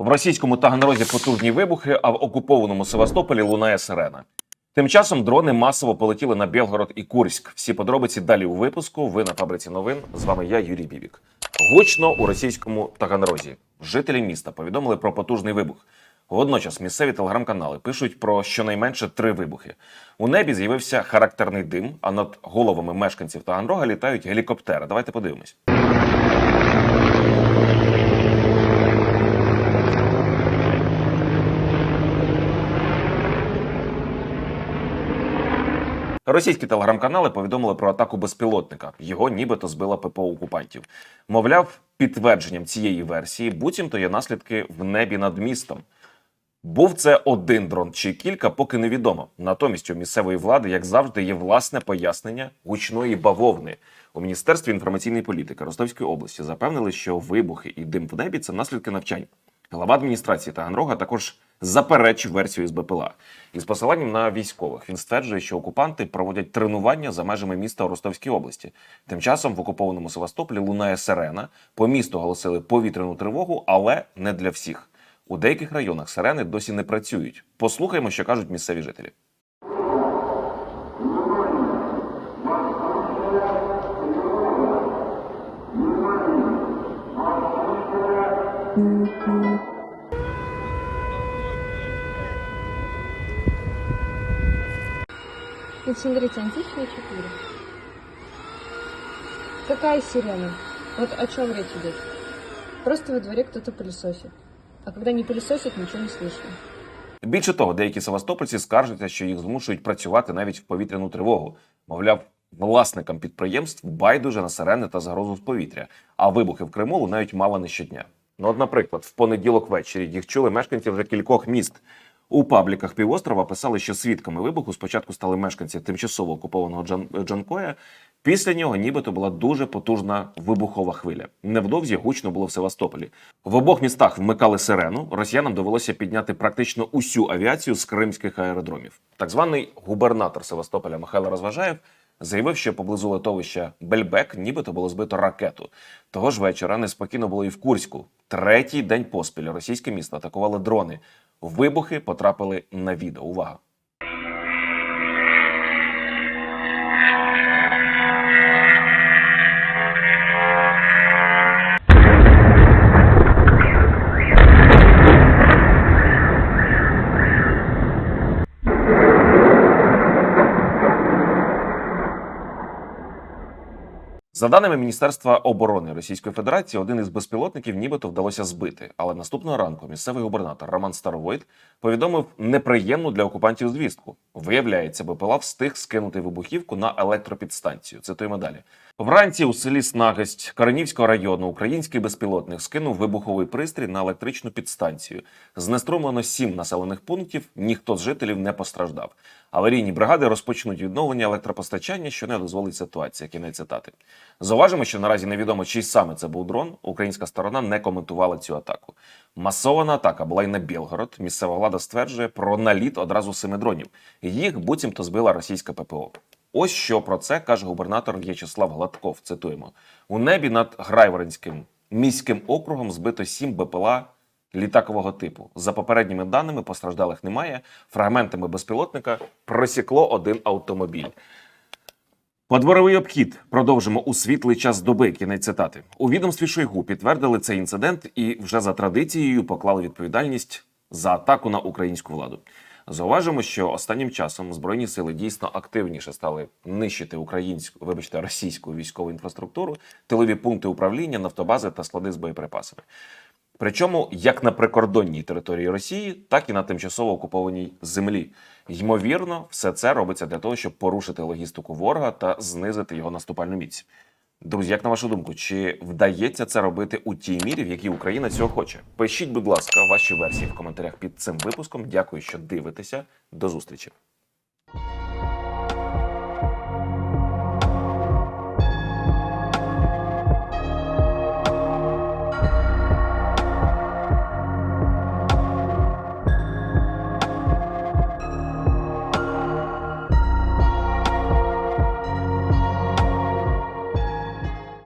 В російському Таганрозі потужні вибухи, а в окупованому Севастополі лунає сирена. Тим часом дрони масово полетіли на Білгород і Курськ. Всі подробиці далі у випуску. Ви на фабриці новин. З вами я, Юрій Бібік. Гучно у російському Таганрозі. Жителі міста повідомили про потужний вибух. Водночас місцеві телеграм-канали пишуть про щонайменше три вибухи. У небі з'явився характерний дим, а над головами мешканців Таганрога літають гелікоптери. Давайте подивимось. Російські телеграм-канали повідомили про атаку безпілотника. Його нібито збила ППО окупантів. Мовляв, підтвердженням цієї версії буцімто є наслідки в небі над містом. Був це один дрон чи кілька, поки невідомо. Натомість у місцевої влади, як завжди, є власне пояснення гучної бавовни. У міністерстві інформаційної політики Ростовської області запевнили, що вибухи і дим в небі це наслідки навчань. Глава адміністрації Таганрога також заперечив версію з БПЛА. Із посиланням на військових він стверджує, що окупанти проводять тренування за межами міста у Ростовській області. Тим часом в окупованому Севастополі лунає сирена. По місту оголосили повітряну тривогу, але не для всіх. У деяких районах сирени досі не працюють. Послухаймо, що кажуть місцеві жителі. Вот смотрите, античные четыре. Какая сирена? Вот о чем речь идет? Просто во дворе кто-то пылесосит. А когда не пылесосит, ничего не слышно. Більше того, деякі севастопольці скаржаться, що їх змушують працювати навіть в повітряну тривогу. Мовляв, власникам підприємств байдуже на сирени та загрозу з повітря, а вибухи в Криму лунають мало не щодня. Ну, от, наприклад, в понеділок ввечері їх чули мешканці вже кількох міст. У пабліках півострова писали, що свідками вибуху спочатку стали мешканці тимчасово окупованого Джан... Джанкоя. Після нього нібито була дуже потужна вибухова хвиля. Невдовзі гучно було в Севастополі. В обох містах вмикали сирену. Росіянам довелося підняти практично усю авіацію з кримських аеродромів. Так званий губернатор Севастополя Михайло Розважаєв заявив, що поблизу литовища Бельбек нібито було збито ракету. Того ж вечора неспокійно було і в Курську. Третій день поспіль російське місто атакували дрони. Вибухи потрапили на відео. Увага! За даними Міністерства оборони Російської Федерації, один із безпілотників нібито вдалося збити. Але наступного ранку місцевий губернатор Роман Старовойт повідомив неприємну для окупантів звістку. Виявляється, БПЛА встиг скинути вибухівку на електропідстанцію. Цитуємо далі. Вранці у селі Снагость Каранівського району український безпілотник скинув вибуховий пристрій на електричну підстанцію. Знеструмлено сім населених пунктів. Ніхто з жителів не постраждав. Аварійні бригади розпочнуть відновлення електропостачання, що не дозволить ситуація. Кінець цитати. Зауважимо, що наразі невідомо, чий саме це був дрон. Українська сторона не коментувала цю атаку. Масована атака була й на Білгород. Місцева влада стверджує про наліт одразу семи дронів. Їх буцімто збила російська ППО. Ось що про це каже губернатор В'ячеслав Гладков. Цитуємо: у небі над Грайворонським міським округом збито сім БПЛА літакового типу. За попередніми даними постраждалих немає. Фрагментами безпілотника просікло один автомобіль. Подворовий обхід продовжимо у світлий час доби. Кінець цитати у відомстві Шойгу підтвердили цей інцидент і вже за традицією поклали відповідальність за атаку на українську владу. Зауважимо, що останнім часом збройні сили дійсно активніше стали нищити українську, вибачте, російську військову інфраструктуру, тилові пункти управління, нафтобази та склади з боєприпасами. Причому як на прикордонній території Росії, так і на тимчасово окупованій землі. Ймовірно, все це робиться для того, щоб порушити логістику ворога та знизити його наступальну міць. Друзі, як на вашу думку, чи вдається це робити у тій мірі, в якій Україна цього хоче? Пишіть, будь ласка, ваші версії в коментарях під цим випуском. Дякую, що дивитеся. До зустрічі.